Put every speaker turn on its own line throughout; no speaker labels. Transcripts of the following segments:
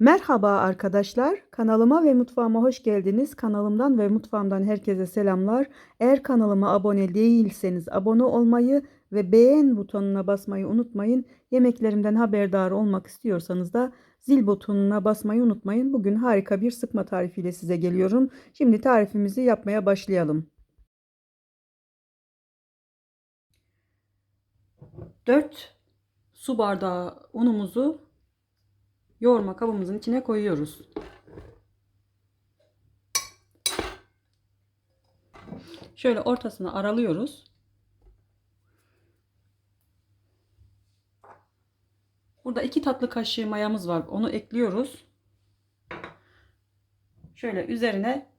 Merhaba arkadaşlar. Kanalıma ve mutfağıma hoş geldiniz. Kanalımdan ve mutfağımdan herkese selamlar. Eğer kanalıma abone değilseniz abone olmayı ve beğen butonuna basmayı unutmayın. Yemeklerimden haberdar olmak istiyorsanız da zil butonuna basmayı unutmayın. Bugün harika bir sıkma tarifiyle size geliyorum. Şimdi tarifimizi yapmaya başlayalım. 4 su bardağı unumuzu yoğurma kabımızın içine koyuyoruz. Şöyle ortasını aralıyoruz. Burada iki tatlı kaşığı mayamız var. Onu ekliyoruz. Şöyle üzerine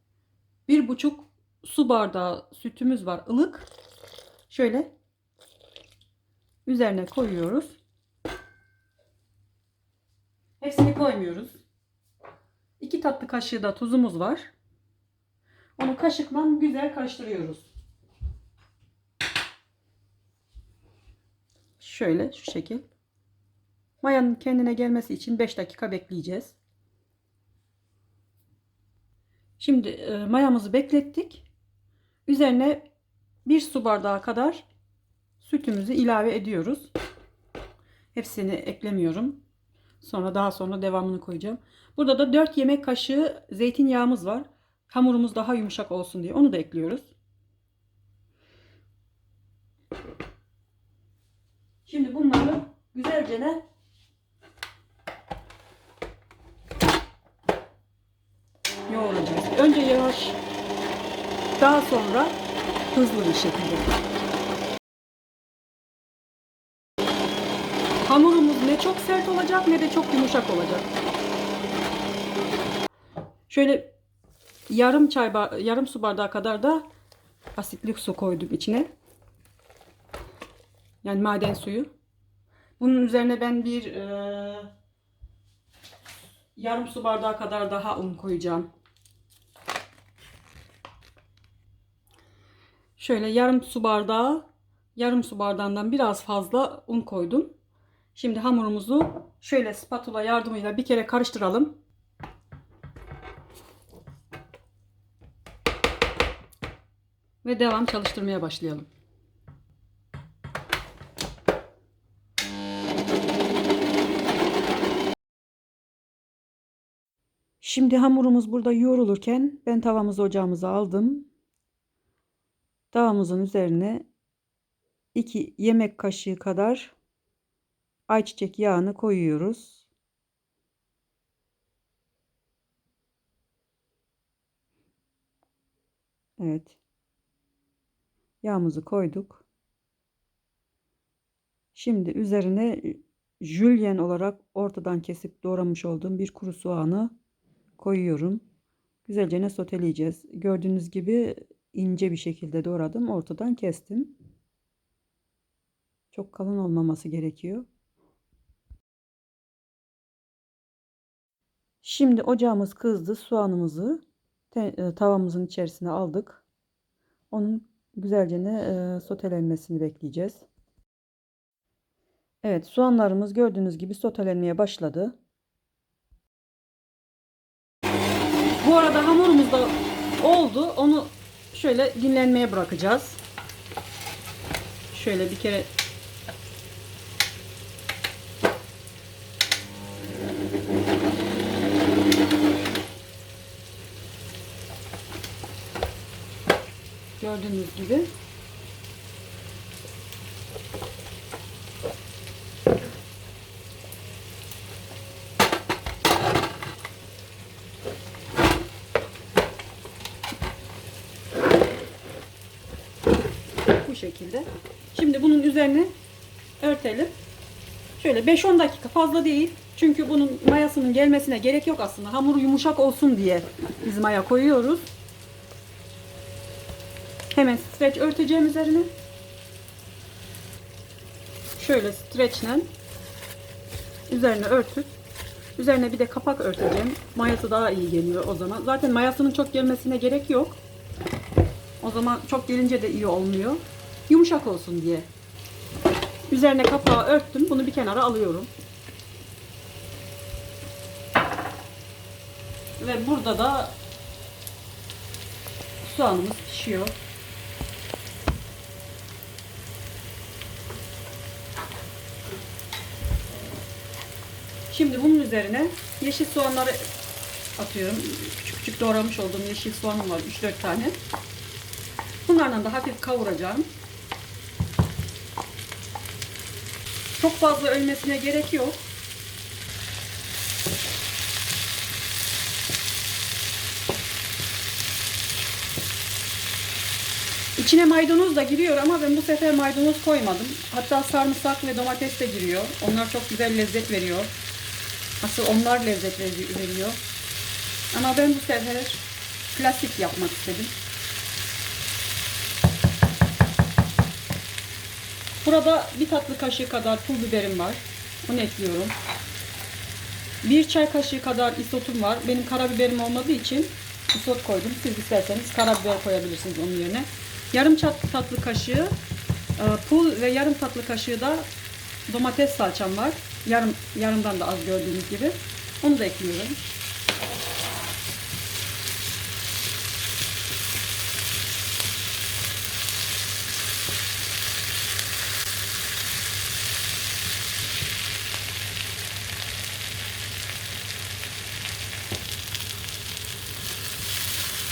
bir buçuk su bardağı sütümüz var. ılık. Şöyle üzerine koyuyoruz. Hepsini koymuyoruz. 2 tatlı kaşığı da tuzumuz var. Onu kaşıkla güzel karıştırıyoruz. Şöyle şu şekil. Mayanın kendine gelmesi için 5 dakika bekleyeceğiz. Şimdi e, mayamızı beklettik. Üzerine 1 su bardağı kadar sütümüzü ilave ediyoruz. Hepsini eklemiyorum. Sonra daha sonra devamını koyacağım. Burada da 4 yemek kaşığı zeytinyağımız var. Hamurumuz daha yumuşak olsun diye onu da ekliyoruz. Şimdi bunları güzelce ne yoğuracağız. Önce yavaş daha sonra hızlı bir şekilde. Hamurumuz çok sert olacak ne de çok yumuşak olacak. Şöyle yarım çay yarım su bardağı kadar da asitli su koydum içine. Yani maden suyu. Bunun üzerine ben bir e, yarım su bardağı kadar daha un koyacağım. Şöyle yarım su bardağı, yarım su bardağından biraz fazla un koydum. Şimdi hamurumuzu şöyle spatula yardımıyla bir kere karıştıralım. Ve devam çalıştırmaya başlayalım. Şimdi hamurumuz burada yoğrulurken ben tavamızı ocağımıza aldım. Tavamızın üzerine 2 yemek kaşığı kadar ayçiçek yağını koyuyoruz. Evet. Yağımızı koyduk. Şimdi üzerine jülyen olarak ortadan kesip doğramış olduğum bir kuru soğanı koyuyorum. Güzelce ne soteleyeceğiz. Gördüğünüz gibi ince bir şekilde doğradım. Ortadan kestim. Çok kalın olmaması gerekiyor. Şimdi ocağımız kızdı. Soğanımızı e, tavamızın içerisine aldık. Onun güzelce e, sotelenmesini bekleyeceğiz. Evet soğanlarımız gördüğünüz gibi sotelenmeye başladı. Bu arada hamurumuz da oldu. Onu şöyle dinlenmeye bırakacağız. Şöyle bir kere Gördüğünüz gibi. Bu şekilde. Şimdi bunun üzerine örtelim. Şöyle 5-10 dakika fazla değil. Çünkü bunun mayasının gelmesine gerek yok aslında. Hamuru yumuşak olsun diye biz maya koyuyoruz. Hemen streç örteceğim üzerine. Şöyle streçle üzerine örtüp üzerine bir de kapak örteceğim. Mayası daha iyi geliyor o zaman. Zaten mayasının çok gelmesine gerek yok. O zaman çok gelince de iyi olmuyor. Yumuşak olsun diye. Üzerine kapağı örttüm. Bunu bir kenara alıyorum. Ve burada da soğanımız pişiyor. Şimdi bunun üzerine yeşil soğanları atıyorum. Küçük küçük doğramış olduğum yeşil soğanım var 3-4 tane. Bunlardan da hafif kavuracağım. Çok fazla ölmesine gerek yok. İçine maydanoz da giriyor ama ben bu sefer maydanoz koymadım. Hatta sarımsak ve domates de giriyor. Onlar çok güzel lezzet veriyor. Asıl onlar lezzet veri- veriyor. Ama ben bu sefer klasik yapmak istedim. Burada bir tatlı kaşığı kadar pul biberim var. Onu ekliyorum. Bir çay kaşığı kadar isotum var. Benim karabiberim olmadığı için isot koydum. Siz isterseniz karabiber koyabilirsiniz onun yerine. Yarım tatlı kaşığı e, pul ve yarım tatlı kaşığı da domates salçam var. Yarım yarımdan da az gördüğünüz gibi. Onu da ekliyorum.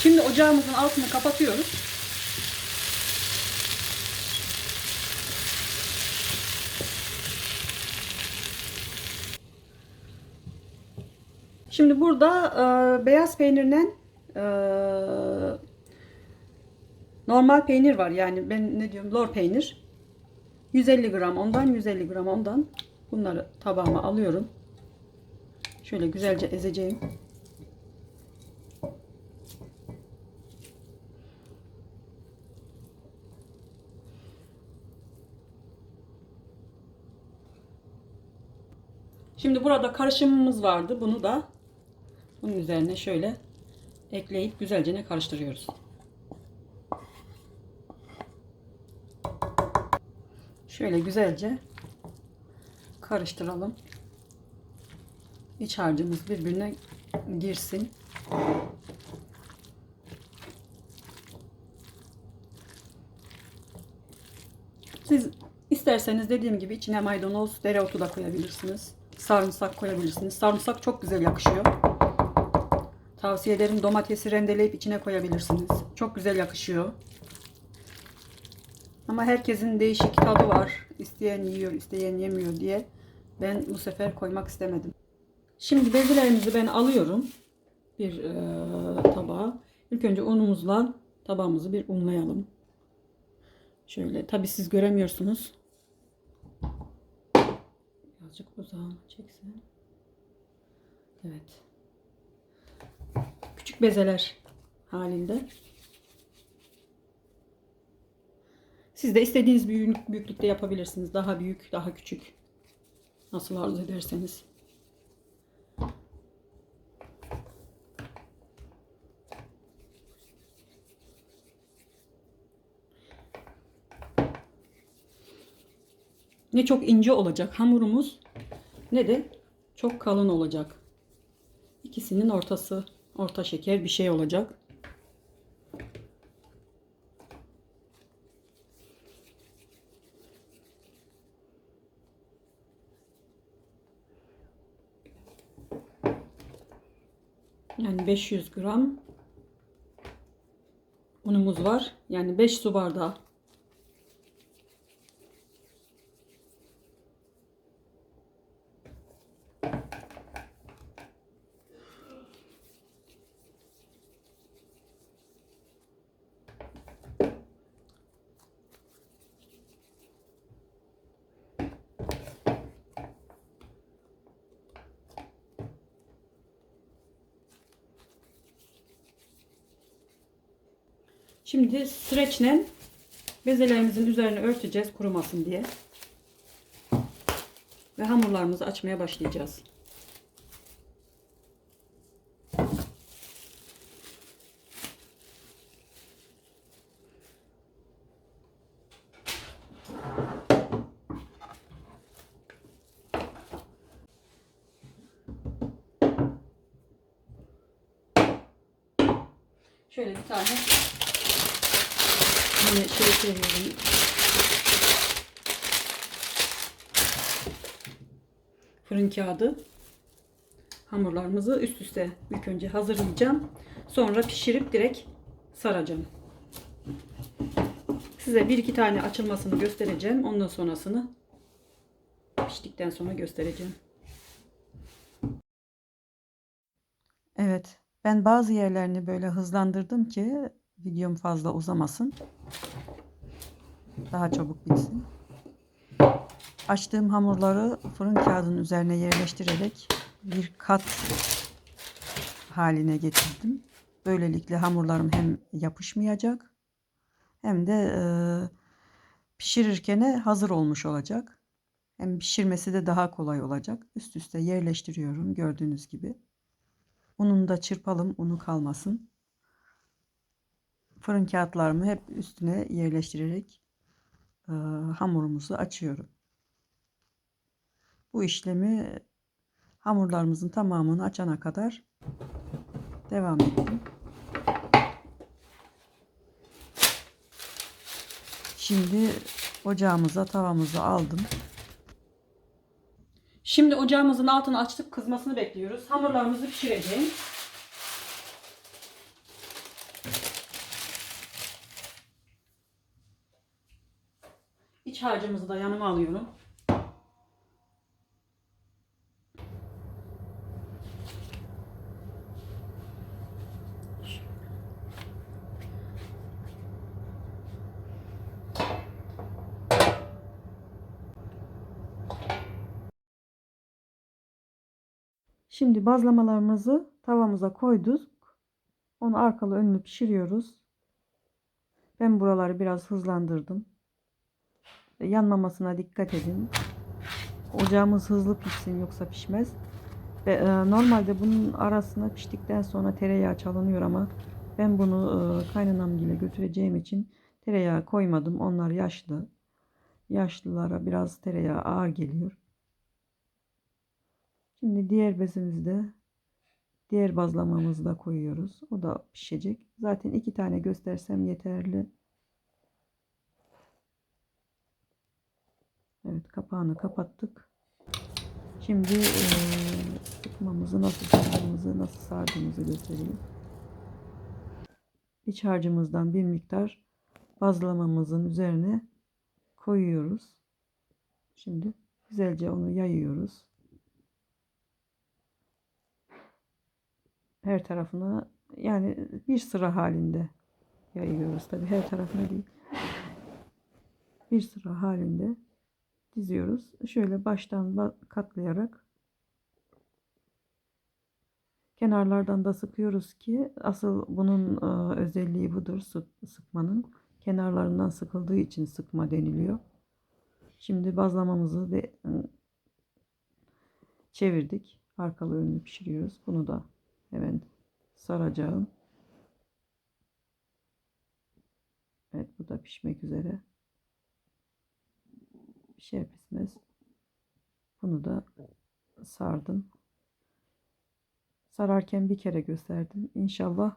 Şimdi ocağımızın altını kapatıyoruz. Şimdi burada e, beyaz peynirden e, normal peynir var. Yani ben ne diyorum lor peynir. 150 gram ondan 150 gram ondan. Bunları tabağıma alıyorum. Şöyle güzelce ezeceğim. Şimdi burada karışımımız vardı. Bunu da bunun üzerine şöyle ekleyip güzelce karıştırıyoruz. Şöyle güzelce karıştıralım. İç harcımız birbirine girsin. Siz isterseniz dediğim gibi içine maydanoz, dereotu da koyabilirsiniz. Sarımsak koyabilirsiniz. Sarımsak çok güzel yakışıyor. Tavsiye ederim domatesi rendeleyip içine koyabilirsiniz. Çok güzel yakışıyor. Ama herkesin değişik tadı var. İsteyen yiyor, isteyen yemiyor diye ben bu sefer koymak istemedim. Şimdi bezelerimizi ben alıyorum bir e, tabağa. İlk önce unumuzla tabağımızı bir unlayalım. Şöyle tabi siz göremiyorsunuz. Birazcık uzağına çeksen. Evet. Küçük bezeler halinde. Siz de istediğiniz büyük, büyüklükte yapabilirsiniz. Daha büyük, daha küçük. Nasıl arzu ederseniz. Ne çok ince olacak hamurumuz ne de çok kalın olacak. İkisinin ortası, orta şeker bir şey olacak. Yani 500 gram unumuz var. Yani 5 su bardağı Şimdi streçle bezelerimizin üzerine örteceğiz kurumasın diye. Ve hamurlarımızı açmaya başlayacağız. Şöyle bir tane yine şey seviyorum. Fırın kağıdı. Hamurlarımızı üst üste ilk önce hazırlayacağım. Sonra pişirip direkt saracağım. Size bir iki tane açılmasını göstereceğim. Ondan sonrasını piştikten sonra göstereceğim. Evet. Ben bazı yerlerini böyle hızlandırdım ki videom fazla uzamasın. Daha çabuk bitsin. Açtığım hamurları fırın kağıdının üzerine yerleştirerek bir kat haline getirdim. Böylelikle hamurlarım hem yapışmayacak hem de e, pişirirken hazır olmuş olacak. Hem pişirmesi de daha kolay olacak. Üst üste yerleştiriyorum gördüğünüz gibi. Ununu da çırpalım, unu kalmasın. Fırın kağıtlarımı hep üstüne yerleştirerek e, hamurumuzu açıyorum. Bu işlemi hamurlarımızın tamamını açana kadar devam ettim. Şimdi ocağımıza tavamızı aldım. Şimdi ocağımızın altını açtık kızmasını bekliyoruz. Hamurlarımızı pişireceğim. İç harcımızı da yanıma alıyorum. Şimdi bazlamalarımızı tavamıza koyduk. Onu arkalı önlü pişiriyoruz. Ben buraları biraz hızlandırdım. Yanmamasına dikkat edin. Ocağımız hızlı pişsin yoksa pişmez. Ve, e, normalde bunun arasına piştikten sonra tereyağı çalınıyor ama ben bunu e, kaynanam götüreceğim için tereyağı koymadım. Onlar yaşlı. Yaşlılara biraz tereyağı ağır geliyor. Şimdi diğer bezimizde diğer bazlamamızı da koyuyoruz. O da pişecek. Zaten iki tane göstersem yeterli. Evet kapağını kapattık. Şimdi e, sıkmamızı nasıl sardığımızı nasıl sardığımızı göstereyim. İç harcımızdan bir miktar bazlamamızın üzerine koyuyoruz. Şimdi güzelce onu yayıyoruz. her tarafına yani bir sıra halinde yayıyoruz tabi her tarafına değil bir sıra halinde diziyoruz şöyle baştan katlayarak kenarlardan da sıkıyoruz ki asıl bunun özelliği budur sıkmanın. Kenarlarından sıkıldığı için sıkma deniliyor. Şimdi bazlamamızı de çevirdik. Arkalı önlü pişiriyoruz. Bunu da hemen saracağım. Evet bu da pişmek üzere. Pişer pişmez. Bunu da sardım. Sararken bir kere gösterdim. İnşallah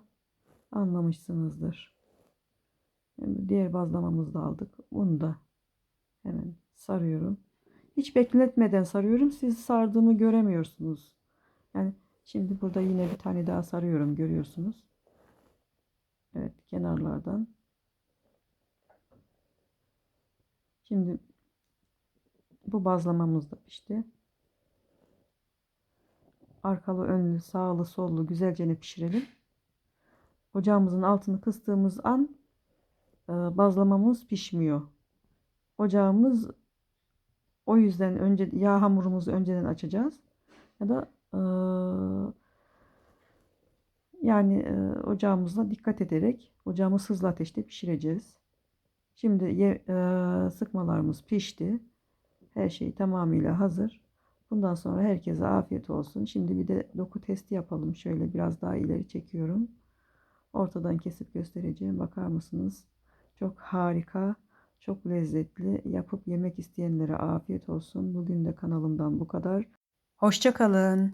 anlamışsınızdır. Şimdi diğer bazlamamızı da aldık. Bunu da hemen sarıyorum. Hiç bekletmeden sarıyorum. Siz sardığımı göremiyorsunuz. Yani Şimdi burada yine bir tane daha sarıyorum görüyorsunuz. Evet kenarlardan. Şimdi bu bazlamamız da pişti. Arkalı önlü sağlı sollu güzelce pişirelim. Ocağımızın altını kıstığımız an e, bazlamamız pişmiyor. Ocağımız o yüzden önce yağ hamurumuzu önceden açacağız. Ya da yani e, ocağımıza dikkat ederek ocağımız hızlı ateşte pişireceğiz. Şimdi e, sıkmalarımız pişti. Her şey tamamıyla hazır. Bundan sonra herkese afiyet olsun. Şimdi bir de doku testi yapalım. Şöyle biraz daha ileri çekiyorum. Ortadan kesip göstereceğim. Bakar mısınız? Çok harika, çok lezzetli. Yapıp yemek isteyenlere afiyet olsun. Bugün de kanalımdan bu kadar. Hoşçakalın.